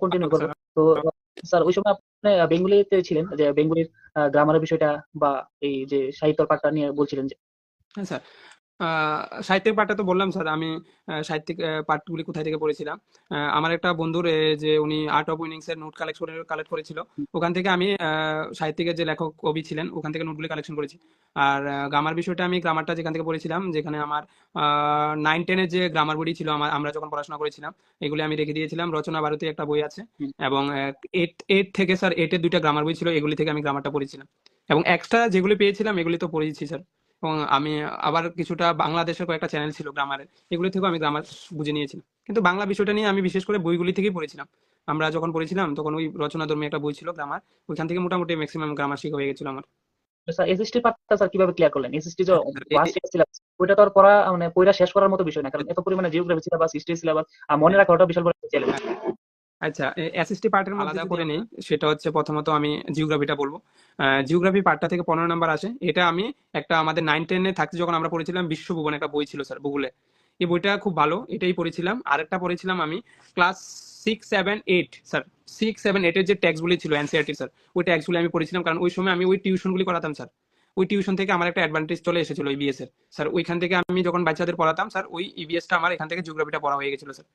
Continue আচ্ছা। করব। তো স্যার ওই সময় আপনি বেঙ্গুলিতে ছিলেন যে বেঙ্গলির গ্রামারের বিষয়টা বা এই যে সাহিত্য পাঠটা নিয়ে বলছিলেন যে। হ্যাঁ স্যার। সাহিত্যিক পাঠটা তো বললাম স্যার আমি সাহিত্যিক পাঠগুলি কোথায় থেকে পড়েছিলাম। আমার একটা বন্ধুর যে উনি আর্ট অফ উইনিংস এর নোট কালেকশন কালেক্ট করেছিল ওখান থেকে আমি সাহিত্যিকের যে লেখক কবি ছিলেন ওখান থেকে নোটগুলি কালেকশন করেছি। আর গ্রামার বিষয়টা আমি গ্রামারটা যেখান থেকে পড়েছিলাম যেখানে আমার নাইন টেনের যে গ্রামার বই ছিল আমার আমরা যখন পড়াশোনা করেছিলাম এগুলি আমি রেখে দিয়েছিলাম। রচনা ভারতী একটা বই আছে এবং এইট এইট থেকে স্যার এইটের দুইটা গ্রামার বই ছিল এগুলি থেকে আমি গ্রামারটা পড়েছিলাম। এবং এক্সট্রা যেগুলি পেয়েছিলাম এগুলি তো পড়েছি স্যার। এবং আমি আবার কিছুটা বাংলাদেশের কয়েকটা চ্যানেল ছিল গ্রামারের এগুলি থেকেও আমি গ্রামার বুঝে নিয়েছিলাম। কিন্তু বাংলা বিষয়টা নিয়ে আমি বিশেষ করে বইগুলি থেকেই পড়েছিলাম। আমরা যখন পড়েছিলাম তখন ওই রচনা ধর্মী একটা বই ছিল গ্রামার ওইখান থেকে মোটামুটি ম্যাক্সিমাম গ্রামার শিখা হয়ে গেছিল আমার। স্যার এসএসটি পাঠটা স্যার কীভাবে ক্লিয়ার করলেন? এসএসটি যে সিলেবাস ওইটা তো আর পড়া মানে পড়া শেষ করার মতো বিষয় না কারণ এত পরিমাণে জিওগ্রাফি সিলেবাস হিস্ট্রি সিলেবাস আর মনে রাখা ওটা বিশাল বড় চ্যালেঞ্জ আচ্ছা এসএসটি পার্টের মধ্যে আলাদা করে নেই। সেটা হচ্ছে প্রথমত আমি জিওগ্রাফিটা বলব। জিওগ্রাফি পার্টটা থেকে পনেরো নাম্বার আসে। এটা আমি একটা আমাদের নাইন টেনে থাকতে যখন আমরা পড়েছিলাম বিশ্বভুবন একটা বই ছিল স্যার ভূগোলে এই বইটা খুব ভালো এটাই পড়েছিলাম। আরেকটা পড়েছিলাম আমি class six seven eight sir six seven এইটের যে ট্যাক্সগুলি ছিল এনসিআরটি স্যার ওই ট্যাক্সগুলি আমি পড়েছিলাম। কারণ ওই সময় আমি ওই টিউশনগুলি করাতাম স্যার ওই টিউশন থেকে আমার একটা অ্যাডভান্টেজ চলে এসেছিল ইবিএস এর। স্যার ওইখান থেকে আমি যখন বাচ্চাদের পড়াতাম স্যার ওই ইবিএসটা আমার এখান থেকে জিওগ্রাফিটা পড়া হয়ে গেছিল স্যার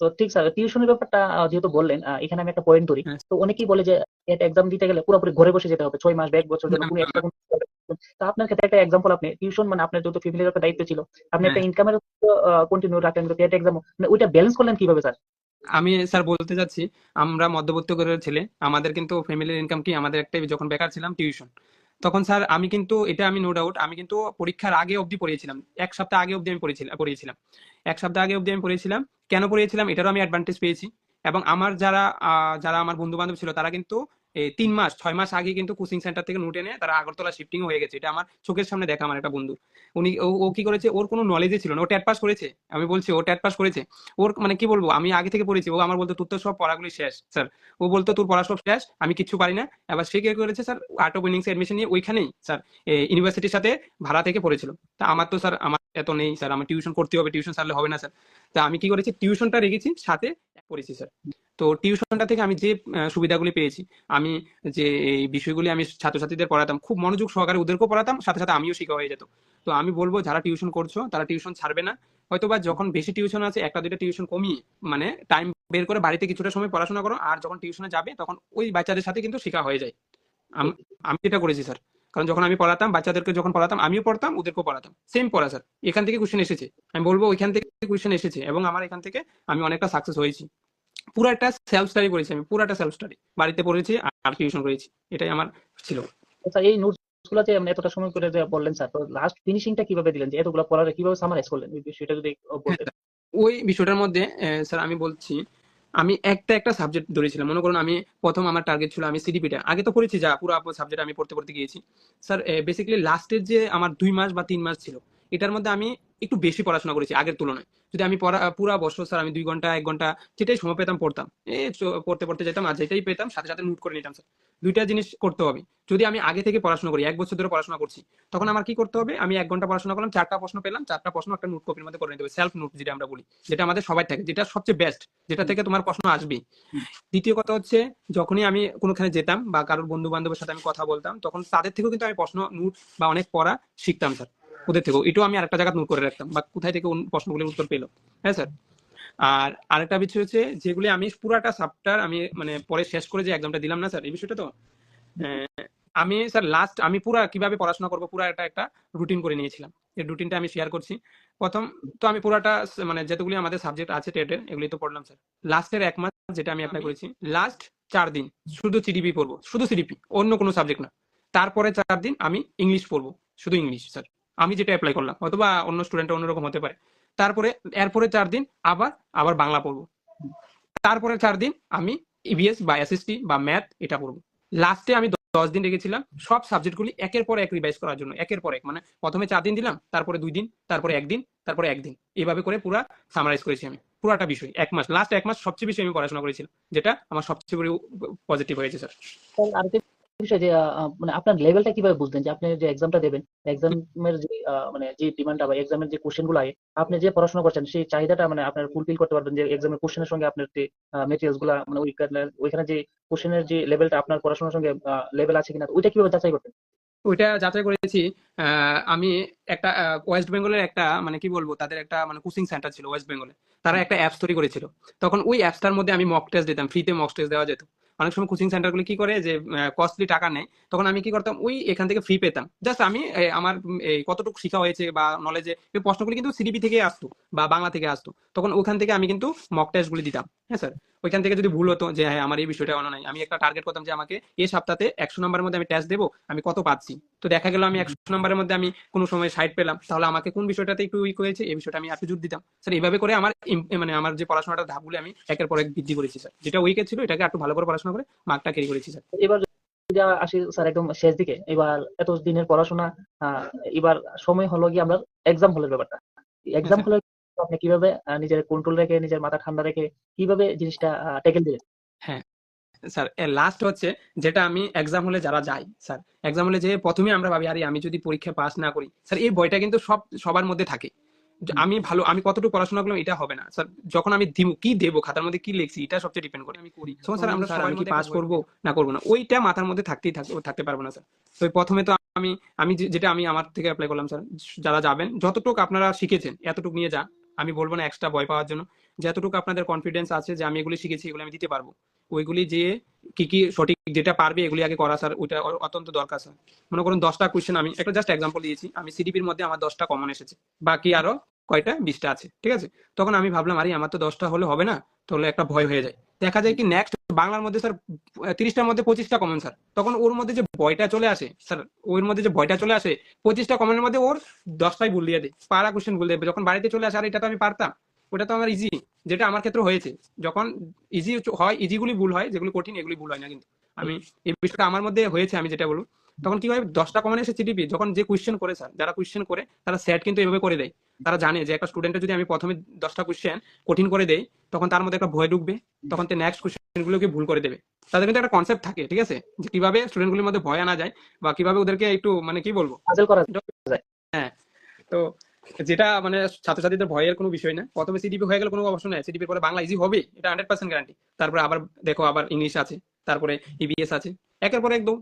তো ঠিক স্যার টিউশনের ব্যাপারটা যেহেতু বললেন এখানে আমি একটা পয়েন্ট ধরি। হ্যাঁ। তো অনেকেই বলে যে একটা এক্সাম দিতে গেলে পুরোপুরি ঘরে বসে যেতে হবে ছয় মাস বা এক বছর জন্য কোনো তা আপনার ক্ষেত্রে একটা এক্সাম্পল আপনি টিউশন মানে আপনার যেহেতু ফ্যামিলির একটা দায়িত্ব ছিল আপনি একটা হ্যাঁ। ইনকামের কন্টিনিউ রাখলেন কিন্তু একটা এক্সাম মানে ওইটা ব্যালেন্স করলেন কীভাবে স্যার আমি স্যার বলতে চাচ্ছি আমরা মধ্যবিত্ত ঘরের ছেলে আমাদের কিন্তু ফ্যামিলির ইনকাম কি? আমাদের একটাই যখন বেকার ছিলাম টিউশন তখন স্যার আমি কিন্তু, এটা আমি নো ডাউট আমি কিন্তু পরীক্ষার আগে অবধি পড়িয়েছিলাম। এক সপ্তাহ আগে অবধি আমি পড়েছিলাম পড়িয়েছিলাম। এক সপ্তাহ আগে অবধি আমি পড়িয়েছিলাম। কেন পড়িয়েছিলাম? এটারও আমি অ্যাডভান্টেজ পেয়েছি। এবং আমার যারা যারা আমার বন্ধু বান্ধব ছিল, তারা কিন্তু তিন মাস, ছয় মাস আগে কিন্তু কোচিং সেন্টার থেকে নোট এনে তারা আগরতলা শিফটিং হয়ে গেছে। এটা আমার চোখের সামনে দেখা আমার একটা বন্ধু। উনি, ও কি করেছে, ওর কোনো নলেজই ছিল না। ও ট্যাট পাস করেছে। আমি বলছি, ও ট্যাট পাস করেছে। ওর মানে কি বলব, আমি আগে থেকে পড়েছি। ও আমার বলতো, তোর তো সব পড়াগুলি শেষ, স্যার। ও বলতো, তোর পড়া সব শেষ, আমি কিচ্ছু পারি না। এবার সে কি করেছে, sir art of winnings admission নিয়ে ওইখানেই, স্যার ইউনিভার্সিটির সাথে ভাড়া থেকে পড়েছিল। তা আমার তো, স্যার, আমার এত নেই, স্যার, আমার টিউশন করতে হবে টিউশন সারলে হবে না, স্যার। তা আমি কি করেছি? টিউশনটা রেখেছি সাথে পড়েছি স্যার তো টিউশনটা থেকে আমি যে সুবিধাগুলি পেয়েছি, আমি যে এই বিষয়গুলি আমি ছাত্রছাত্রীদের পড়াতাম, খুব মনোযোগ সহকারে ওদেরকেও পড়াতাম, সাথে সাথে আমিও শিখা হয়ে যেত তো আমি বলব, যারা টিউশন করছ, তারা টিউশন ছাড়বে না। হয়তোবা যখন বেশি টিউশন আছে, একটা দুইটা টিউশন কমিয়ে মানে টাইম বের করে বাড়িতে কিছুটা সময় পড়াশোনা করো, আর যখন টিউশনে যাবে, তখন ওই বাচ্চাদের সাথে কিন্তু শেখা হয়ে যায়। আম- আমি এটা করেছি স্যার কারণ যখন আমি পড়াতাম বাচ্চাদেরকে যখন পড়াতাম আমিও পড়তাম ওদেরকেও পড়াতাম। সেম পড়া স্যার এখান থেকে কোশ্চেন এসেছে। আমি বলব ওইখান থেকে কোশ্চেন এসেছে এবং আমার এখান থেকে আমি অনেকটা সাকসেস হয়েছি। পুরাটা সেলফ স্টাডি করেছি আমি পুরাটা সেলফ স্টাডি বাড়িতে পড়েছি আর টিউশন করেছি। এটাই আমার ছিল। স্যার এই নোটসগুলো যে আপনি এতটা সময় করে বললেন স্যার তো লাস্ট ফিনিশিংটা কীভাবে দিলেন? যে এতগুলো পড়ার কীভাবে সামারাইজ করলেন? এই বিষয়টা যদি বলতেন। ওই বিষয়টার মধ্যে স্যার আমি বলছি আমি একটা একটা সাবজেক্ট ধরেছিলাম। মনে করুন আমি প্রথম আমার টার্গেট ছিল আমি সিডিপিটা আগে তো পড়েছি যা, পুরো সাবজেক্ট আমি পড়তে পড়তে গিয়েছি। স্যার বেসিক্যালি লাস্টের যে আমার দুই মাস বা তিন মাস ছিল এটার মধ্যে আমি একটু বেশি পড়াশোনা করেছি, আগের তুলনায়। যদি আমি পড়া, পুরা বছর স্যার আমি দুই ঘণ্টা, এক ঘণ্টা যেটাই সময় পেতাম পড়তাম। এ পড়তে পড়তে যেতাম আর যেটাই পেতাম সাথে সাথে নোট করে নিতাম স্যার। দুইটা জিনিস করতে হবে। যদি আমি আগে থেকে পড়াশোনা করি, এক বছর ধরে পড়াশোনা করছি, তখন আমার কি করতে হবে? আমি এক ঘণ্টা পড়াশোনা করলাম, চারটা প্রশ্ন পেলাম, চারটা প্রশ্ন একটা নোট কপির মধ্যে করে নিতে হবে। সেলফ নোট যেটা আমরা বলি, যেটা আমাদের সবাই থাকে, যেটা সবচেয়ে বেস্ট যেটা থেকে তোমার প্রশ্ন আসবে দ্বিতীয় কথা হচ্ছে, যখনই আমি কোনোখানে যেতাম বা কারোর বন্ধু বান্ধবের সাথে আমি কথা বলতাম, তখন তাদের থেকেও কিন্তু আমি প্রশ্ন নোট বা অনেক পড়া শিখতাম স্যার। ওদের থেকেও। এটাও আমি আরেকটা জায়গা নোট করে রাখতাম বা কোথায় থেকে প্রশ্নগুলির উত্তর পেল। হ্যাঁ স্যার? আর আরেকটা বিষয় হচ্ছে যেগুলি আমি পুরাটা সাবটার আমি মানে পরে শেষ করে যে এক্সামটা দিলাম না স্যার এই বিষয়টা তো? আমি স্যার লাস্ট আমি পুরা কীভাবে পড়াশোনা করব পুরা একটা একটা রুটিন করে নিয়েছিলাম। এই রুটিনটা আমি শেয়ার করছি। প্রথম তো আমি পুরাটা মানে যতগুলি আমাদের সাবজেক্ট আছে টেটের এগুলি তো পড়লাম স্যার। লাস্টের এক মাস যেটা আমি অ্যাপ্লাই করেছি লাস্ট চার দিন শুধু সিডিপি পড়ব শুধু সিডিপি অন্য কোনো সাবজেক্ট না। তারপরে চার দিন আমি ইংলিশ পড়ব শুধু ইংলিশ স্যার। আমি যেটা অ্যাপ্লাই করলাম, অথবা অন্য স্টুডেন্ট অন্যরকম হতে পারে। তারপরে এরপরে চার দিন আবার আবার বাংলা পড়ব। তারপরে চার দিন আমি ইবিএস বা এসএসটি বা ম্যাথ এটা পড়ব। লাস্টে আমি দশ দিন রেখেছিলাম, সব সাবজেক্টগুলি একের পর এক রিভাইজ করার জন্য, একের পর এক। মানে প্রথমে চার দিন দিলাম, তারপরে দুই দিন, তারপরে একদিন তারপরে একদিন এইভাবে করে পুরা সামারাইজ করেছি আমি, পুরাটা বিষয়, এক মাস। লাস্ট এক মাস সবচেয়ে বেশি আমি পড়াশোনা করেছিলাম, যেটা আমার সবচেয়ে বড় পজিটিভ হয়েছে স্যার বিষয় যে মানে আপনার লেভেলটা কীভাবে বুঝলেন? যে আপনি যে এক্সামটা দেবেন এক্সামের যে মানে যে ডিমান্ডটা বা এক্সামের যে কোশ্চেনগুলো আগে আপনি যে পড়াশোনা করছেন সেই চাহিদাটা মানে আপনার ফুলফিল করতে পারবেন যে এক্সামের কোশ্চেনের সঙ্গে আপনার যে মেটেরিয়ালসগুলা মানে ওইখানে যে কোশ্চেনের যে লেভেলটা আপনার পড়াশোনার সঙ্গে লেভেল আছে কিনা ওইটা কীভাবে যাচাই করতেন ওইটা যাচাই করেছি আমি একটা ওয়েস্ট বেঙ্গলের একটা মানে কি বলব তাদের একটা মানে কোচিং সেন্টার ছিল ওয়েস্ট বেঙ্গলে তারা একটা অ্যাপস তৈরি করেছিল। তখন ওই অ্যাপসটার মধ্যে আমি মক টেস্ট দিতাম ফ্রিতে মক টেস্ট দেওয়া যেত। অনেক সময় কোচিং সেন্টারগুলো কি করে যে কস্টলি টাকা নেয়, তখন আমি কি করতাম, ওই এখান থেকে ফ্রি পেতাম। জাস্ট আমি আমার কতটুকু শিখা হয়েছে বা নলেজে প্রশ্নগুলি কিন্তু সিডিপি থেকে আসতো বা বাংলা থেকে আসতো। তখন ওখান থেকে আমি কিন্তু মক টেস্টগুলি দিতাম। হ্যাঁ স্যার ওইখান থেকে যদি ভুল হতো যে হ্যাঁ আমার এই বিষয়টা অন্য নাই আমি একটা টার্গেট করতাম যে আমাকে এই সপ্তাহে একশো নম্বরের মধ্যে আমি টেস্ট দেবো আমি কত পাচ্ছি? তো দেখা গেল আমি একশো নম্বরের মধ্যে আমি কোনো সময় সাইড পেলাম তাহলে আমাকে কোন বিষয়টাতে একটু উইক হয়েছে? এই বিষয়টা আমি জোর দিতাম। স্যার এইভাবে করে আমার মানে আমার যে পড়াশোনাটা ধাপগুলো আমি একের পর এক বৃদ্ধি করেছি স্যার যেটা উইকে ছিল এটাকে একটু ভালো করে পড়াশোনা করে মার্কটা ক্যারি করেছি স্যার এবার আসি স্যার একদম শেষ দিকে এবার এত দিনের পড়াশোনা এবার সময় হলো গিয়ে আমরা এক্সাম হলের ব্যাপারটা। Exam sir. আপনি কীভাবে নিজের কন্ট্রোল রেখে নিজের মাথা ঠান্ডা রেখে কীভাবে জিনিসটা টেকেল দিলেন? স্যার লাস্ট হচ্ছে যেটা আমি এক্সাম হলে যারা যাই স্যার এক্সাম হলে যে প্রথমে আমরা ভাবি আরে আমি যদি পরীক্ষা পাস না করি স্যার এই ভয়টা কিন্তু সব সবার মধ্যে থাকে। আমি ভালো আমি কতটুকু পড়াশোনা করলাম এটা হবে না। স্যার যখন আমি দিব কি দেবো খাতার মধ্যে কি লিখছি এটা সবচেয়ে ডিপেন্ড করে। আমি করি। তখন স্যার আমরা সবাই কি পাস করব না করব না। ওইটা মাথার মধ্যে থাকতেই থাকতে থাকতে পারব না স্যার। তো প্রথমে তো আমি আমি যেটা আমি আমার থেকে অ্যাপ্লাই করলাম স্যার যারা যাবেন যতটুকু আপনারা শিখেছেন এতটুকু নিয়ে যান। আমি বলব না এক্সট্রা ভয় পাওয়ার জন্য। যতটুকু আপনাদের কনফিডেন্স আছে যে আমি এগুলি শিখেছি, এগুলো আমি দিতে পারব। ওইগুলি যে কি কি সঠিক যেটা পারবে, এগুলি আগে করা স্যার ওইটা অত্যন্ত দরকার স্যার মনে করুন, দশটা কোয়েশ্চেন আমি, একটা জাস্ট এক্সাম্পল দিয়েছি। আমি সিডিপির মধ্যে আমার দশটা কমন এসেছে। বাকি আরও কয়টা, বিশটা আছে। ঠিক আছে? তখন আমি ভাবলাম, আরে আমার তো দশটা হলে হবে না, তাহলে একটা ভয় হয়ে যায়। দেখা যায় কি নেক্সট বাংলার মধ্যে স্যার তিরিশটার মধ্যে পঁচিশটা কমেন্ট স্যার তখন ওর মধ্যে যে ভয়টা চলে আসে স্যার ওর মধ্যে যে ভয়টা চলে আসে, পঁচিশটা কমেন্টের মধ্যে ওর দশটাই ভুল দিয়ে দেয় পারা কোশ্চেন ভুল দেবে যখন বাড়িতে চলে আসে, আর, এটা তো আমি পারতাম, ওটা তো আমার ইজি যেটা আমার ক্ষেত্রে হয়েছে। যখন ইজি হয় ইজিগুলি ভুল হয়, যেগুলো কঠিন, এগুলি ভুল হয় না কিন্তু। আমি এই বিষয়টা আমার মধ্যে হয়েছে, আমি যেটা বলব। তখন কি হয় দশটা কমন এসে চিটিপি যখন যে কোয়েশ্চেন করে স্যার যারা কোয়েশ্চেন করে তারা সেট কিন্তু এভাবে করে দেয়। তারা জানে যে একটা স্টুডেন্টের যদি আমি প্রথমে দশটা কোয়েশ্চেন কঠিন করে দেই তখন তার মধ্যে একটা ভয় ঢুকবে তখন তো নেক্সট কোয়েশ্চেন গুলোকে ভুল করে দেবে। তাদের কিন্তু একটা কনসেপ্ট থাকে ঠিক আছে? যে কীভাবে স্টুডেন্টগুলির মধ্যে ভয় আনা যায় বা কীভাবে ওদেরকে একটু মানে কি বলব? হ্যাঁ তো যেটা মানে ছাত্রছাত্রীদের ভয়ের কোনো বিষয় না। প্রথমে সিডিপি হয়ে গেলে কোনো অবশ্য নেই। সিডিপি পরে বাংলা ইজি হবে এটা হান্ড্রেড পার্সেন্ট গ্যারান্টি তারপরে আবার দেখো আবার ইংলিশ আছে তারপরে ইবিএস আছে একের পর একদম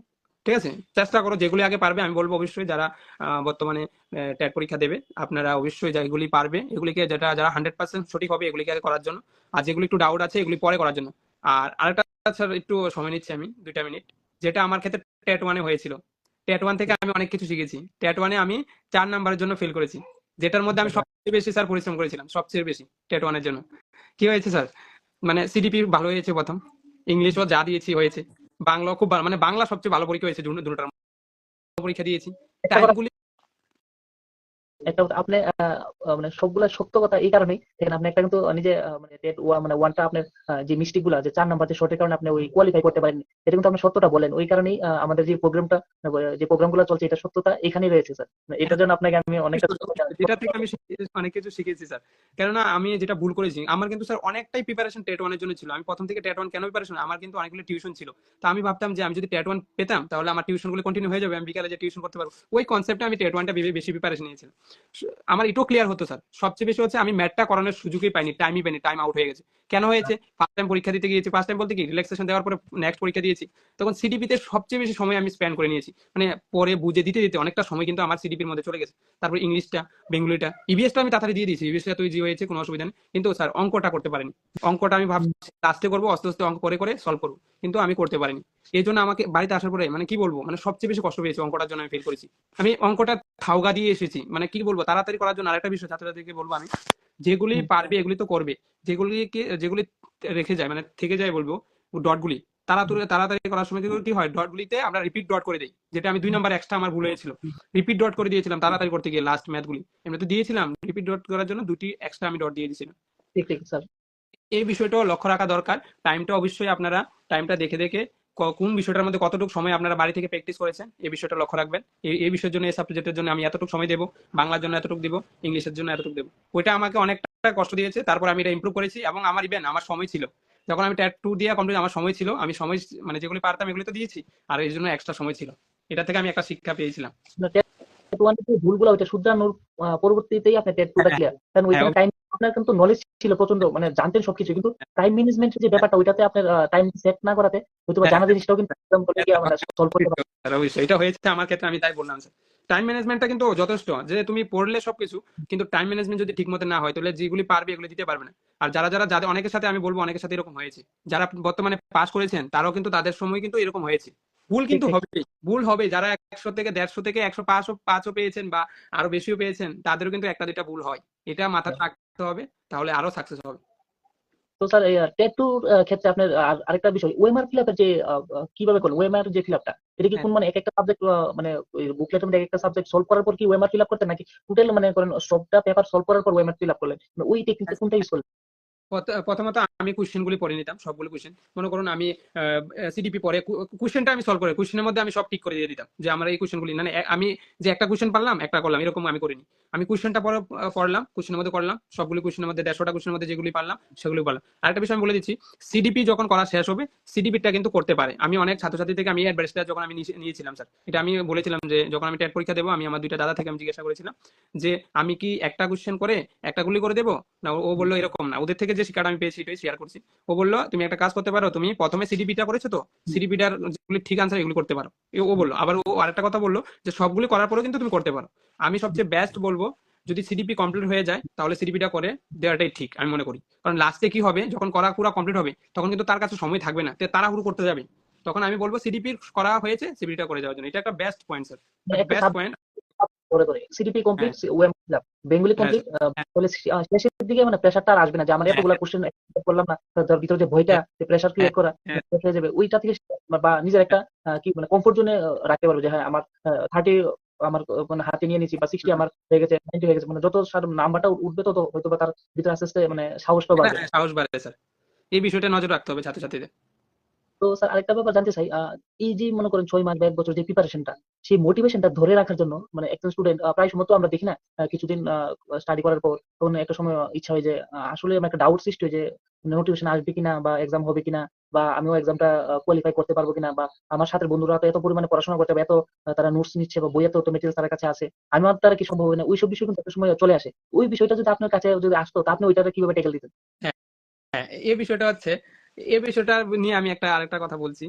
ঠিক আছে? চেষ্টা করো যেগুলি আগে পারবে আমি বলব অবশ্যই যারা বর্তমানে টেট পরীক্ষা দেবে আপনারা অবশ্যই যেগুলি পারবে এগুলিকে যেটা যারা হান্ড্রেড পার্সেন্ট সঠিক হবে এগুলিকে আগে করার জন্য। আর যেগুলি একটু ডাউট আছে এগুলি পরে করার জন্য। আর আরেকটা স্যার একটু সময় নিচ্ছি আমি দুইটা মিনিট যেটা আমার ক্ষেত্রে টেট ওয়ানে হয়েছিল। টেট ওয়ান থেকে আমি অনেক কিছু শিখেছি। টেট ওয়ানে আমি চার নাম্বারের জন্য ফেল করেছি। যেটার মধ্যে আমি সবচেয়ে বেশি স্যার পরিশ্রম করেছিলাম সবচেয়ে বেশি টেট ওয়ানের জন্য। কি হয়েছে স্যার মানে সিডিপি ভালো হয়েছে প্রথম? ইংলিশও যা দিয়েছি হয়েছে। বাংলা খুব ভালো মানে বাংলা সবচেয়ে ভালো পরীক্ষা হয়েছে। পরীক্ষা দিয়েছি টাইমগুলি একটা কথা, আপনি মানে সবগুলা সত্য কথা এই দেখেন আপনি একটা কিন্তু নিজে মানে টেট ওয়ান মানে ওয়ানটা আপনার যে মিস্টেকগুলা যে চার নাম্বার যে শর্টের কারণে আপনি ওই কোয়ালিফাই করতে পারেন এটা কিন্তু আপনি সত্যটা বলেন। ওই কারণেই আমাদের যে প্রোগ্রামটা যে প্রোগ্রামগুলো চলছে এটা সত্যতা এখানেই রয়েছে স্যার এটার জন্য আপনাকে আমি অনেকটা যেটা থেকে আমি অনেক কিছু শিখেছি স্যার কেননা আমি যেটা ভুল করেছি আমার কিন্তু স্যার অনেকটাই প্রিপারেশন টেট ওয়ানের জন্য ছিল। আমি প্রথম থেকে টেট ওয়ান কেন প্রিপারেশন আমার কিন্তু অনেকগুলো টিউশন ছিল। তো আমি ভাবতাম যে আমি যদি টেট ওয়ান পেতাম তাহলে আমার টিউশনগুলো কন্টিনিউ হয়ে যাবে আমি বিকালে যে টিউশন করতে পারব। ওই কনসেপ্টে আমি টেট ওয়ানটা বেশি প্রিপারেশন নিয়েছিলাম। আমার এটাও ক্লিয়ার হতো স্যার সবচেয়ে বেশি হচ্ছে আমি ম্যাথটা করানোর সুযোগই পাইনি টাইমই পাইনি টাইম আউট হয়ে গেছে। কেন হয়েছে? ফার্স্ট টাইম পরীক্ষা দিতে গিয়েছি ফার্স্ট টাইম বলতে কি রিল্যাক্সেশন দেওয়ার পরে নেক্সট পরীক্ষা দিয়েছি। তখন সিডিপিতে সবচেয়ে বেশি সময় আমি স্পেন্ড করে নিয়েছি। মানে পরে বুঝে দিতে দিতে অনেকটা সময় কিন্তু আমার সিডিপির মধ্যে চলে গেছে। তারপর ইংলিশটা, বেঙ্গলিটা ইবিএসটা আমি তাড়াতাড়ি দিয়ে দিয়েছি। ইবিএসটা তো ইজি হয়েছে, কোনো অসুবিধা নেই। কিন্তু স্যার অঙ্কটা করতে পারিনি। অঙ্কটা আমি ভাবছি লাস্টে করব, আস্তে আস্তে অঙ্ক করে করে সলভ করব। কিন্তু আমি করতে পারিনি। এই জন্য আমাকে বাড়িতে আসার পরে মানে কি বলব? মানে সবচেয়ে বেশি কষ্ট পেয়েছি অঙ্কটার জন্য আমি ফেল করেছি। আমি অঙ্কটা থাউগা দিয়ে এসেছি। মানে কি বলব তাড়াতাড়ি করার জন্য আরেকটা বিষয় ছাত্রছাত্রীকে বলব আমি। যেগুলি পারবে এগুলি তো করবে। যেগুলিকে যেগুলি রেখে যায় মানে থেকে যায় বলব ডটগুলি তাড়াতাড়ি তাড়াতাড়ি করার সময় কিন্তু কি হয় ডটগুলিতে আমরা রিপিট ডট করে দিই। যেটা আমি দুই নাম্বার এক্সট্রা আমার ভুল হয়েছিল। রিপিট ডট করে দিয়েছিলাম তাড়াতাড়ি করতে গিয়ে লাস্ট ম্যাথগুলি এমনি তো দিয়েছিলাম রিপিট ডট করার জন্য দুটি এক্সট্রা আমি ডট দিয়ে দিয়েছিলাম। ঠিক ঠিক স্যার এই বিষয়টাও লক্ষ্য রাখা দরকার। টাইমটা অবশ্যই আপনারা টাইমটা দেখে দেখে কোন বিষয়টার মধ্যে কতটুকু সময় আপনারা বাড়ি থেকে প্র্যাকটিস করেছেন এই বিষয়টা লক্ষ্য রাখবেন। এই বিষয়ের জন্য এই সাবজেক্টের জন্য আমি এতটুকু সময় দেবো বাংলার জন্য এতটুকু দেবো ইংলিশের জন্য এতটুকু দেবো। ওইটা আমাকে অনেকটা কষ্ট দিয়েছে তারপর আমি এটা ইমপ্রুভ করেছি এবং আমার ইভেন আমার সময় ছিল। যখন আমি ট্যাট টু দিয়ে কমপ্লিট আমার সময় ছিল আমি সময় মানে যেগুলি পারতাম এগুলি তো দিয়েছি আর এই জন্য এক্সট্রা সময় ছিল। এটা থেকে আমি একটা শিক্ষা পেয়েছিলাম। ভুলগুলো হচ্ছে শুধরানোর পরবর্তীতেই আপনি টুটা হ্যাঁ, ক্লিয়ার কারণ হ্যাঁ, টাইম আপনার কিন্তু নলেজ ছিল প্রচণ্ড মানে জানতেন সবকিছু কিন্তু টাইম ম্যানেজমেন্টের যে ব্যাপারটা ওইটাতে আপনার টাইম সেট না করাতে হয়তো হ্যাঁ, জানা জিনিসটাও কিন্তু একদম করে গিয়ে আমরা সলভ করতে স্যার, অবশ্যই। এটা হয়েছে আমার ক্ষেত্রে আমি তাই বললাম স্যার টাইম ম্যানেজমেন্টটা কিন্তু যথেষ্ট যে তুমি পড়লে সবকিছু কিন্তু টাইম ম্যানেজমেন্ট যদি ঠিক মতো না হয় তাহলে যেগুলি পারবে এগুলি দিতে পারবে না। আর যারা যারা যাদের অনেকের সাথে আমি বলব অনেকের সাথে এরকম হয়েছে। যারা বর্তমানে পাস করেছেন তারাও কিন্তু তাদের সময় কিন্তু এরকম হয়েছে। ভুল কিন্তু হবে ভুল হবে। যারা একশো থেকে দেড়শো থেকে একশো পাঁচও পাঁচও পেয়েছেন বা আরও বেশিও পেয়েছেন তাদেরও কিন্তু একটা দুটা ভুল হয়। এটা মাথায় রাখতে হবে তাহলে আরও সাকসেস হবে। তো স্যার ট্যাট ক্ষেত্রে আপনার আরেকটা বিষয় ওয়েমার ফিল আপের যে কীভাবে করলেন? ওয়েমার যে ফিল আপটা এটা কি হ্যাঁ। কোন মানে এক একটা সাবজেক্ট মানে বুকলেট এক একটা সাবজেক্ট সলভ করার পর কি ওয়েমার ফিল আপ করতেন? নাকি টোটাল মানে করেন সবটা পেপার সলভ করার পর ওয়েমার ফিল আপ করলেন? মানে ওই টেকনিকটা কোনটা ইউজ করলেন? প্রথমত আমি কোশ্চেন গুলি পড়ে নিতাম সবগুলো কোশ্চেন মনে করুন আমি সিডিপি পরে কোশ্চেনটা আমি সলভ করে কোশ্চেনের মধ্যে আমি সব ঠিক করে দিয়ে দিতাম যে আমার এই কোশ্চেন গুলি মানে আমি যে একটা কোশ্চেন পারলাম একটা করলাম এরকম আমি করিনি। আমি কোশ্চেনটা পরে পড়লাম কোশ্চেনের মধ্যে করলাম সবগুলো কোশ্চেনের মধ্যে দেড়শোটা কোশ্চেনের মধ্যে যেগুলি পারলাম সেগুলি পারলাম আরেকটা বিষয় আমি বলে দিচ্ছি সিডিপি যখন করা শেষ হবে সিডিপিটা কিন্তু করতে পারে। আমি অনেক ছাত্রছাত্রী থেকে আমি অ্যাডভাইসটা যখন আমি নিয়েছিলাম স্যার এটা আমি বলেছিলাম যে যখন আমি টেট পরীক্ষা দেবো আমি আমার দুইটা দাদা থেকে আমি জিজ্ঞাসা করেছিলাম যে আমি কি একটা কোশ্চেন করে একটা গুলি করে দেবো? না ও বলল এরকম না ওদের থেকে যে শিক্ষাটা আমি পেয়েছি এটাই শেয়ার করছি। ও বলল তুমি একটা কাজ করতে পারো তুমি প্রথমে সিডিপিটা করেছ তো? সিডিপিটার যেগুলি ঠিক আনসার এগুলি করতে পারো। ও বলল আবার ও আরেকটা কথা বলল যে সবগুলি করার পরেও কিন্তু তুমি করতে পারো। আমি সবচেয়ে বেস্ট বলব যদি সিডিপি কমপ্লিট হয়ে যায় তাহলে সিডিপিটা করে দেওয়াটাই ঠিক আমি মনে করি। কারণ লাস্টে কি হবে? যখন করা পুরো কমপ্লিট হবে তখন কিন্তু তার কাছে সময় থাকবে না। তে তাড়াহুড়ো করতে যাবে। তখন আমি বলব সিডিপি করা হয়েছে সিডিপিটা করে যাওয়ার জন্য। এটা একটা best point sir best point করে করে। সিডিপি কমপ্লিট ওয়েম ফিল বেঙ্গলি কমপ্লিট আহ, শেষের দিকে মানে প্রেশারটা আর আসবে না। যে আমার হ্যাঁ, এতগুলো কোশ্চেন করলাম না তার ভিতরে যে ভয়টা যে প্রেশার ক্রিয়েট করা হ্যাঁ। হয়ে যাবে ওইটা থেকে বা নিজের একটা কি মানে কমফোর্ট জোনে রাখতে পারব যে হ্যাঁ আমার থার্টি আমার মানে হাতে নিয়ে নিয়েছি বা সিক্সটি আমার হয়ে গেছে নাইনটি হয়ে গেছে মানে যত নাম্বারটা উঠবে তত হয়তো বা তার ভিতরে আস্তে আস্তে মানে সাহসটা বাড়বে হ্যাঁ, সাহস বাড়ে স্যার এই বিষয়টা নজর রাখতে হবে ছাত্রছাত্রীদের। তো স্যার, আরেকটা ব্যাপার জানতে চাই এই যে মনে করেন ছয় মাস বা এক বছর যে প্রিপারেশনটা সেই মোটিভেশনটা ধরে রাখার জন্য মানে একজন স্টুডেন্ট প্রায় সময় তো আমরা দেখি না কিছুদিন স্টাডি করার পর তখন একটা সময় ইচ্ছা হয় যে আসলে আমার একটা ডাউট সৃষ্টি হয় যে মোটিভেশন আসবে কিনা বা এক্সাম হবে কিনা বা আমিও এক্সামটা কোয়ালিফাই করতে পারব কিনা বা আমার সাথে বন্ধুরা তো এত পরিমাণে পড়াশোনা করতে হবে, এত তারা নোটস নিচ্ছে বা বইয়ে তো মেটেরিয়াল তার কাছে আছে, আমি তারা কি সম্ভব হয় না, ওইসব বিষয় কিন্তু একটা সময় চলে আসে। ওই বিষয়টা যদি আপনার কাছে যদি আসতো আপনি ওইটাকে কীভাবে টেকেল দিতেন? হ্যাঁ এই বিষয়টা হচ্ছে এই বিষয়টা নিয়ে আমি একটা আরেকটা কথা বলছি।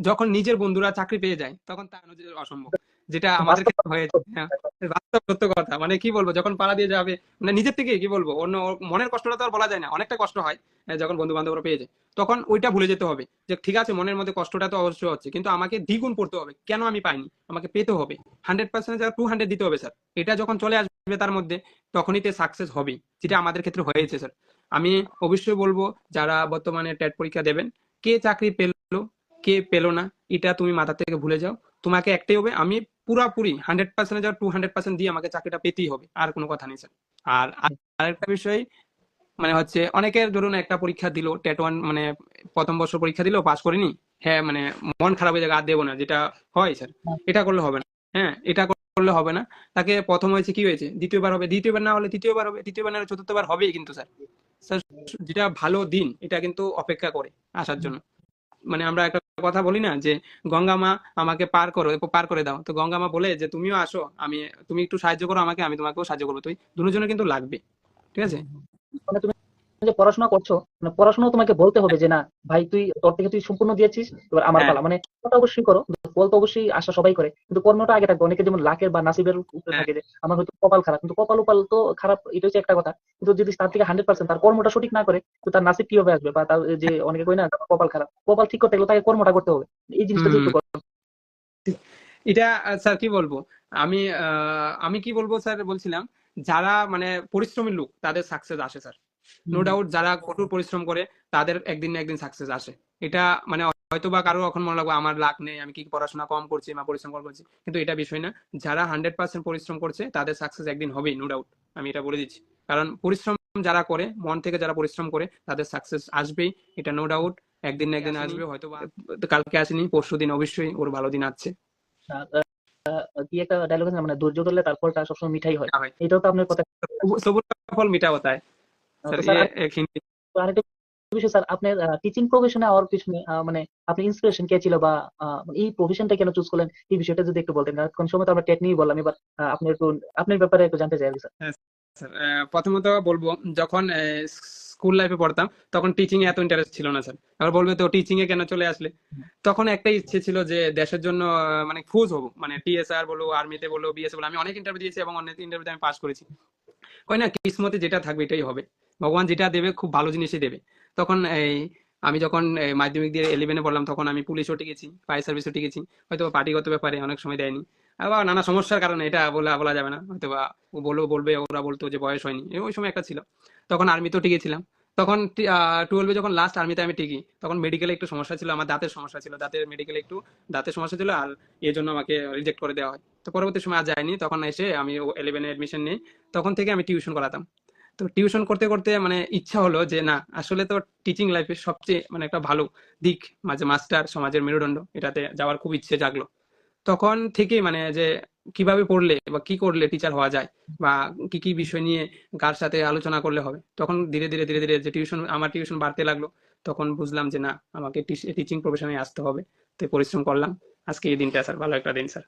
যখন নিজের বন্ধুরা চাকরি পেয়ে যায়, তখন তা অসম্ভব। যেটা আমাদের ক্ষেত্রে হয়েছে হ্যাঁ। বাস্তব সত্য কথা। মানে কি বলব যখন পাড়া দিয়ে যাবে মানে নিজের থেকে কি বলব অন্য মনের কষ্টটা তো আর বলা যায় না। অনেকটা কষ্ট হয় আহ, যখন বন্ধু বান্ধবরা পেয়ে যায়। তখন ওইটা ভুলে যেতে হবে যে ঠিক আছে মনের মধ্যে কষ্টটা তো অবশ্যই হচ্ছে কিন্তু আমাকে দ্বিগুণ পড়তে হবে। কেন আমি পাইনি? আমাকে পেতে হবে। হান্ড্রেড পার্সেন্ট টু হান্ড্রেড দিতে হবে স্যার এটা যখন চলে আসবে তার মধ্যে তখনই তে সাকসেস হবে যেটা আমাদের ক্ষেত্রে হয়েছে স্যার আমি অবশ্যই বলব যারা বর্তমানে টেট পরীক্ষা দেবেন কে চাকরি পেল কে পেল না এটা তুমি মাথা থেকে ভুলে যাও। তোমাকে একটাই হবে আমি পুরাপুরি হান্ড্রেড পার্সেন্ট যাও টু হান্ড্রেড পার্সেন্ট দিয়ে আমাকে চাকরিটা পেতেই হবে আর কোনো কথা নেই স্যার আর আরেকটা বিষয় মানে হচ্ছে অনেকের ধরুন একটা পরীক্ষা দিল টেট ওয়ান মানে প্রথম বছর পরীক্ষা দিল পাস করেনি হ্যাঁ মানে মন খারাপ হয়ে যাবে আর দেবো না যেটা হয় স্যার। এটা করলে হবে না হ্যাঁ এটা করলে হবে না। তাকে প্রথম হয়েছে কি হয়েছে দ্বিতীয়বার হবে দ্বিতীয়বার না হলে তৃতীয়বার হবে তৃতীয়বার না হলে চতুর্থবার হবেই কিন্তু স্যার স্যার যেটা ভালো দিন এটা কিন্তু অপেক্ষা করে আসার জন্য। মানে আমরা একটা কথা বলি না যে গঙ্গা মা আমাকে পার করো পার করে দাও। তো গঙ্গা মা বলে যে তুমিও আসো আমি তুমি একটু সাহায্য করো আমাকে আমি তোমাকেও সাহায্য করব। তুই দুজনে কিন্তু লাগবে ঠিক আছে? মানে তুমি যে পড়াশোনা করছ মানে পড়াশোনা তোমাকে বলতে হবে যে না ভাই তুই তোর থেকে তুই সম্পূর্ণ দিয়েছিস এবার আমার হ্যাঁ। পালা। মানে অবশ্যই করো ফল তো অবশ্যই আশা সবাই করে কিন্তু কর্মটা আগে থাকবে। অনেকে যেমন লাখের বা নাসিবের উপরে হ্যাঁ। থাকে যে আমার হয়তো কপাল খারাপ কিন্তু কপাল উপাল তো খারাপ এটা হচ্ছে একটা কথা। কিন্তু যদি তার থেকে হান্ড্রেড পার্সেন্ট তার কর্মটা সঠিক না করে তো তার নাসিব কীভাবে আসবে? বা তার যে অনেকে কই না কপাল খারাপ। কপাল ঠিক করতে গেলে তাকে কর্মটা করতে হবে। এই জিনিসটা যদি একটু করো। এটা স্যার কি বলব? আমি আহ, আমি কি বলব স্যার বলছিলাম যারা মানে পরিশ্রমী লোক তাদের সাকসেস আসে স্যার। নো ডাউট যারা কঠোর পরিশ্রম করে তাদের একদিন না একদিন সাকসেস আসে। এটা মানে হয়তো বা কারও এখন মনে লাগবে আমার লাক নেই আমি কি পড়াশোনা কম করছি বা পরিশ্রম কম করছি? কিন্তু এটা বিষয় না। যারা হান্ড্রেড পার্সেন্ট পরিশ্রম করছে তাদের সাকসেস একদিন হবেই নো ডাউট আমি এটা বলে দিচ্ছি। কারণ পরিশ্রম যারা করে মন থেকে যারা পরিশ্রম করে তাদের সাকসেস আসবেই এটা নো ডাউট একদিন না একদিন আসবে হয়তো বা কালকে আসেনি পরশু দিন অবশ্যই ওর ভালো দিন আছে। আহ, আহ, কি একটা ডায়লগ আছে মানে ধৈর্য ধরলে তার ফলটা সবসময় মিঠাই হয়। এটাও তো আপনার কথা। সবুজ ফল মিঠা হতা বিষয়ে, স্যার, আপনার টিচিং প্রফেশনে আর কিছু মানে আপনার ইন্সপিরেশন কে ছিল বা এই প্রফেশনটা কেন চুজ করলেন, এই বিষয়টা যদি একটু বলতেন। কোন সময় তো আমরা টেট নিয়ে বললাম, এবার আপনার আপনার ব্যাপারে একটু জানতে চাই স্যার। হ্যাঁ, প্রথমত বলব, যখন স্কুল লাইফে পড়তাম, তখন টিচিং এ এত ইন্টারেস্ট ছিল না, স্যার। আবার বলবে তো টিচিং এ কেন চলে আসলে? তখন একটা ইচ্ছে ছিল যে, দেশের জন্য মানে ফুজ হব। মানে টিএসআর বলো আর্মিতে বলো বিএসএ বলো, আমি অনেক ইন্টারভিউ দিয়েছি এবং অনেক ইন্টারভিউ আমি পাস করেছি। কই না, কিসমতে যেটা থাকবে, এটাই হবে। ভগবান যেটা দেবে, খুব ভালো জিনিসই দেবে। তখন এই, আমি যখন মাধ্যমিক দিয়ে ইলেভেনে পড়লাম, তখন আমি পুলিশও টিকেছি ফায়ার সার্ভিসও টিকেছি হয়তো পার্টিগত ব্যাপারে অনেক সময় দেয়নি। আবার নানা সমস্যার কারণে এটা বলা বলা যাবে না। হয়তো বা ও বলল বলবে, ওরা বলতো যে বয়স হয়নি। ওই সময় একটা ছিল। তখন আর্মিতেও টিকেছিলাম তখন টুয়েলভে যখন লাস্ট আর্মিতে আমি টিকি তখন মেডিকেলে একটু সমস্যা ছিল, আমার দাঁতের সমস্যা ছিল। দাঁতের মেডিকেলে একটু দাঁতের সমস্যা ছিল আর এর জন্য আমাকে রিজেক্ট করে দেওয়া হয়। তো পরবর্তী সময় আর যায়নি। তখন এসে আমি ইলেভেনে এডমিশন নিই। তখন থেকে আমি টিউশন করাতাম। তো টিউশন করতে করতে মানে ইচ্ছা হলো যে, না, আসলে তো টিচিং লাইফের সবচেয়ে মানে একটা ভালো দিক, মাঝে মাস্টার সমাজের মেরুদণ্ড, এটাতে যাওয়ার খুব ইচ্ছে জাগলো। তখন থেকে মানে যে, কীভাবে পড়লে বা কি করলে টিচার হওয়া যায় বা কি কি বিষয় নিয়ে কার সাথে আলোচনা করলে হবে, তখন ধীরে ধীরে ধীরে ধীরে যে টিউশন আমার টিউশন বাড়তে লাগল, তখন বুঝলাম যে, না, আমাকে টিচিং প্রফেশনে আসতে হবে। তো পরিশ্রম করলাম। আজকে এই দিনটা, স্যার, ভালো একটা দিন, স্যার।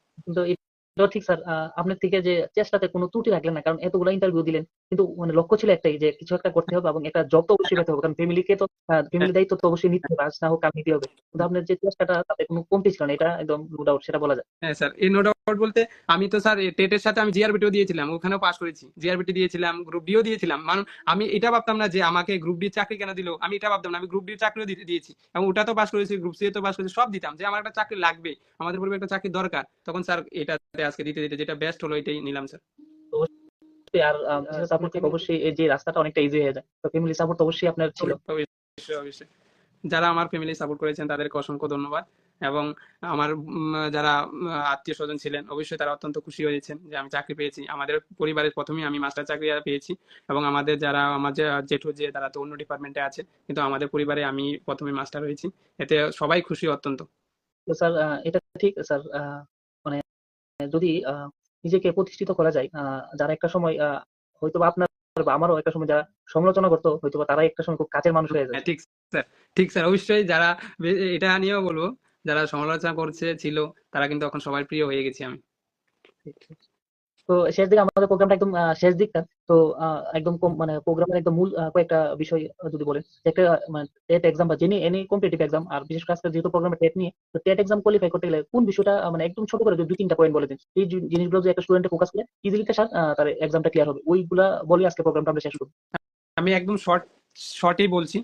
ঠিক স্যার আপনার থেকে যে চেষ্টাতে কোনো ত্রুটি রাখলেন না কারণ এতগুলো ইন্টারভিউ দিলেন কিন্তু মানে লক্ষ্য ছিল একটাই যে কিছু একটা করতে হবে এবং একটা জব তো অবশ্যই পেতে হবে কারণ ফ্যামিলিকে তো ফ্যামিলি দায়িত্ব তো অবশ্যই নিতে হবে আজ না হোক নিতে হবে। কিন্তু আপনার যে চেষ্টাটা তাতে কোনো কমতি ছিল না এটা একদম নো ডাউট সেটা বলা যায়। হ্যাঁ স্যার এই নো ডাউট বলতে আমি তো স্যার টেটের সাথে আমি জিআরবিটিও দিয়েছিলাম ওখানেও পাস করেছি। জিআরবিটি দিয়েছিলাম গ্রুপ ডিও দিয়েছিলাম। মানে আমি এটা ভাবতাম না যে আমাকে গ্রুপ ডি চাকরি কেন দিল আমি এটা ভাবতাম না আমি গ্রুপ ডি চাকরিও দিয়েছি। এবং ওটা তো পাস করেছি গ্রুপ সি তো পাস করেছি সব দিতাম যে আমার একটা চাকরি লাগবে আমাদের পরিবারে একটা চাকরি দরকার। তখন স্যার এটাতে আজকে দিতে দিতে যেটা বেস্ট হলো এটাই নিলাম স্যার আর বিশেষত থেকে অবশ্যই এই যে রাস্তাটা অনেকটা ইজি হয়ে যায়। তো ফ্যামিলি সাপোর্ট অবশ্যই আপনার ছিল। অবশ্যই যারা আমার ফ্যামিলি সাপোর্ট করেছেন তাদেরকে অসংখ্য ধন্যবাদ। এবং আমার যারা আত্মীয় স্বজন ছিলেন অবশ্যই তারা অত্যন্ত খুশি হয়েছেন যে আমি চাকরি পেয়েছি। আমাদের পরিবারের প্রথমেই আমি মাস্টার চাকরি পেয়েছি। এবং আমাদের যারা আমার যে জেঠু যে তারা তো অন্য ডিপার্টমেন্টে আছে কিন্তু আমাদের পরিবারে আমি প্রথমে মাস্টার হয়েছি। এতে সবাই খুশি অত্যন্ত। স্যার এটা ঠিক স্যার মানে যদি নিজেকে প্রতিষ্ঠিত করা যায় আহ, যারা একটা সময় আহ, হয়তো বা আপনার বা আমারও একটা সময় যারা সমালোচনা করতো হয়তো তারা একটা সময় খুব কাছের মানুষ হয়ে যায়। হ্যাঁ ঠিক স্যার ঠিক স্যার অবশ্যই যারা এটা নিয়েও বলব যারা সমালোচনা করছে ছিল তারা কিন্তু এখন সবার প্রিয় হয়ে গেছি আমি। তো শেষ দিকে আমাদের প্রোগ্রামটা একদম শেষ দিকটা। তো একদম মানে প্রোগ্রামের একদম মূল কয়েকটা বিষয় যদি বলেন। একটা মানে টেট এক্সাম বা যিনি এনি কম্পিটিটিভ এক্সাম আর বিশেষ করে যেহেতু প্রোগ্রামে টেট নিয়ে, তো টেট এক্সাম কোয়ালিফাই করতে গেলে কোন বিষয়টা মানে একদম ছোট করে দুই তিনটা পয়েন্ট বলে দিন, এই জিনিসগুলো যে একটা স্টুডেন্টে ফোকাস করে ইজিলি স্যার তার এক্সামটা ক্লিয়ার হবে। ওইগুলা বলে আজকে প্রোগ্রামটা আমরা শেষ করব। আমি একদম শর্ট শর্টেই বলছি।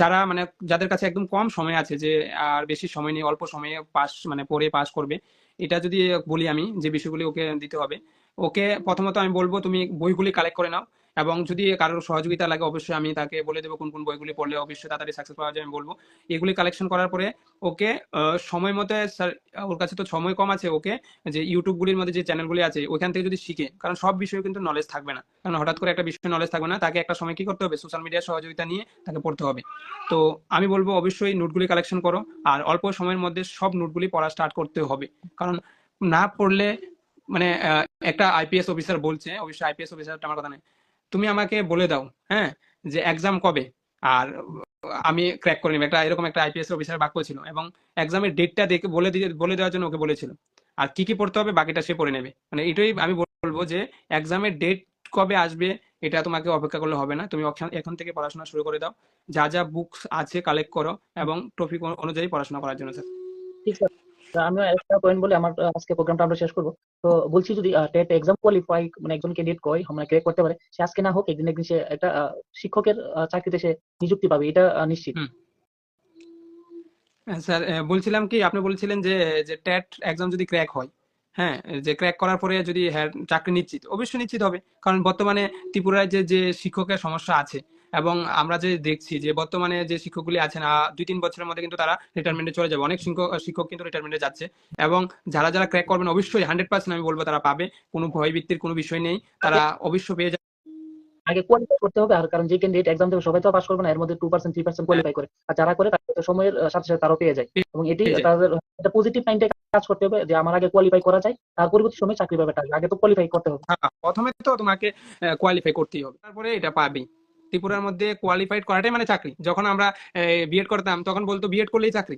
যারা মানে যাদের কাছে একদম কম সময় আছে, যে আর বেশি সময় নেই, অল্প সময়ে পাস মানে পড়ে পাস করবে, এটা যদি বলি আমি, যে বিষয়গুলি ওকে দিতে হবে ওকে প্রথমত আমি বলব তুমি বইগুলি কালেক্ট করে নাও এবং যদি কারোর সহযোগিতা লাগে অবশ্যই আমি তাকে বলে দেবো কোন কোন বইগুলি পড়লে অবশ্যই তাড়াতাড়ি সাকসেস পাওয়া যায়, আমি বলব। এগুলি কালেকশন করার পরে ওকে সময় মতো স্যার ওর কাছে তো সময় কম আছে ওকে, যে ইউটিউবগুলির মধ্যে যে চ্যানেলগুলি আছে ওইখান থেকে যদি শিখে, কারণ সব বিষয়ে কিন্তু নলেজ থাকবে না। কারণ হঠাৎ করে একটা বিষয়ে নলেজ থাকবে না, তাকে একটা সময় কি করতে হবে? সোশ্যাল মিডিয়ার সহযোগিতা নিয়ে তাকে পড়তে হবে। তো আমি বলব অবশ্যই নোটগুলি কালেকশন করো, আর অল্প সময়ের মধ্যে সব নোটগুলি পড়া স্টার্ট করতে হবে। কারণ না পড়লে মানে একটা আইপিএস অফিসার বলছে, অবশ্যই আইপিএস অফিসারটা আমার কথা নেই। তুমি আমাকে বলে দাও হ্যাঁ যে এক্সাম কবে? আর আমি ক্র্যাক করে নেব। একটা এরকম একটা আইপিএস অফিসার বাক্য ছিল এবং এক্সামের ডেটটা দেখে বলে দিয়ে, বলে দেওয়ার জন্য ওকে বলেছিল। আর কি কি পড়তে হবে বাকিটা সে পড়ে নেবে। মানে এটাই আমি বলব যে এক্সামের ডেট কবে আসবে এটা তোমাকে অপেক্ষা করলে হবে না। তুমি এখন থেকে পড়াশোনা শুরু করে দাও। যা যা বুকস আছে কালেক্ট করো এবং টপিক অনুযায়ী পড়াশোনা করার জন্য স্যার ঠিক স্যার আমি একটা পয়েন্ট বলে আমার আজকে প্রোগ্রামটা আমরা শেষ করব। তো বলছি যদি টেট এক্সাম কোয়ালিফাই মানে একজন ক্যান্ডিডেট কয় মানে ক্র্যাক করতে পারে সে আজকে না হোক একদিন একদিন সে একটা শিক্ষকের চাকরিতে সে নিযুক্তি পাবে এটা নিশ্চিত। হ্যাঁ, স্যার বলছিলাম কি আপনি বলছিলেন যে যে টেট এক্সাম যদি ক্র্যাক হয় হ্যাঁ যে ক্র্যাক করার পরে যদি হ্যাঁ চাকরি নিশ্চিত অবশ্যই নিশ্চিত হবে। কারণ বর্তমানে ত্রিপুরায় যে যে শিক্ষকের সমস্যা আছে এবং আমরা যে দেখছি যে বর্তমানে যে শিক্ষকগুলি আছেন দুই তিন বছরের মধ্যে কিন্তু তারা রিটায়ারমেন্টে চলে যাবে। অনেক শিক্ষক শিক্ষক কিন্তু রিটায়ারমেন্টে যাচ্ছে এবং যারা যারা ক্র্যাক করবেন অবশ্যই হান্ড্রেড পার্সেন্ট আমি বলব তারা পাবে। কোনো ভয়ভীতির কোনো বিষয় নেই। তারা অবশ্যই পেয়ে যাবে। আগে কোয়ালিফাই করতে হবে আর কারণ যে ক্যান্ডিডেট এক্সাম দেবে সবাই তো পাস করবে না এর মধ্যে two percent three percent qualify করে। আর যারা করে তারা সময়ের সাথে সাথে তারাও পেয়ে যায়। এবং এটি তাদের একটা পজিটিভ মাইন্ডে কাজ করতে হবে যে আমার আগে কোয়ালিফাই করা যায় তার পরবর্তী সময় চাকরি পাবে। আগে তো কোয়ালিফাই করতে হবে। হ্যাঁ প্রথমে তো তোমাকে কোয়ালিফাই করতেই হবে। তারপরে এটা পাবি ত্রিপুরার মধ্যে কোয়ালিফাইড করাটাই মানে চাকরি। যখন আমরা বিএড করতাম তখন বলতো বিএড করলেই চাকরি।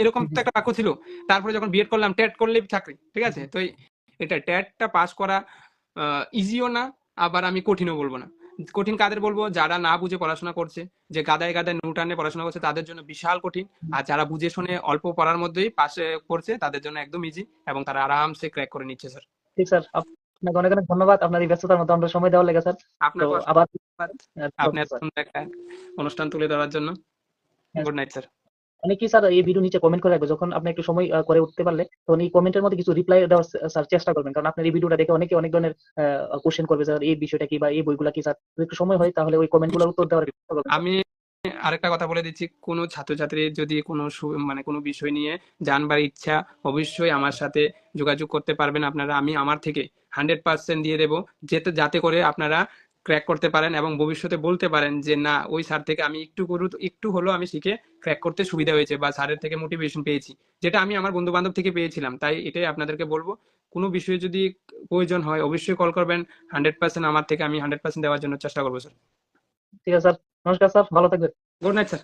এরকম তো একটা বাক্য ছিল। তারপরে যখন বিএড করলাম টেট করলেই চাকরি ঠিক আছে? তো এটা টেটটা পাস করা ইজিও না আবার আমি কঠিনও বলব না। কঠিন কাদের বলব? যারা না বুঝে পড়াশোনা করছে যে গাদায় গাদায় নুটানে পড়াশোনা করছে তাদের জন্য বিশাল কঠিন। আর যারা বুঝে শুনে অল্প পড়ার মধ্যেই পাশে করছে তাদের জন্য একদম ইজি এবং তারা আরামসে ক্র্যাক করে নিচ্ছে স্যার ঠিক স্যার আপনাকে অনেক অনেক ধন্যবাদ। আপনার এই ব্যস্ততার মধ্যে আমরা সময় দেওয়ার লেগে স্যার। তো আবার আপনি এত সুন্দর একটা অনুষ্ঠান তুলে ধরার জন্য। গুড নাইট স্যার অনেকেই স্যার এই ভিডিও নিচে কমেন্ট করে রাখবে। যখন আপনি একটু সময় করে উঠতে পারলে তখন এই কমেন্টের মধ্যে কিছু রিপ্লাই দেওয়ার স্যার চেষ্টা করবেন। কারণ আপনার এই ভিডিওটা দেখে অনেকে অনেক ধরনের কোশ্চেন করবে স্যার এই বিষয়টা কি বা এই বইগুলা কি স্যার? একটু সময় হয় তাহলে ওই কমেন্টগুলোর উত্তর দেওয়ার আমি আরেকটা কথা বলে দিচ্ছি, কোনো ছাত্রছাত্রীর যদি কোনো মানে কোনো বিষয় নিয়ে জানবার ইচ্ছা অবশ্যই আমার সাথে যোগাযোগ করতে পারবেন আপনারা, আমি আমার থেকে হান্ড্রেড পার্সেন্ট দিয়ে দেবো, যেতে, যাতে করে আপনারা ক্র্যাক করতে পারেন এবং ভবিষ্যতে বলতে পারেন যে, না, ওই স্যার থেকে আমি একটু করু, একটু হলেও আমি শিখে ক্র্যাক করতে সুবিধা হয়েছে বা স্যারের থেকে মোটিভেশন পেয়েছি। যেটা আমি আমার বন্ধু বান্ধব থেকে পেয়েছিলাম, তাই এটাই আপনাদেরকে বলব। কোনো বিষয়ে যদি প্রয়োজন হয়, অবশ্যই কল করবেন, হান্ড্রেড পার্সেন্ট আমার থেকে আমি হান্ড্রেড পার্সেন্ট দেওয়ার জন্য চেষ্টা করব, স্যার। ঠিক আছে স্যার। নমস্কার স্যার ভালো থাকবেন। Good night sir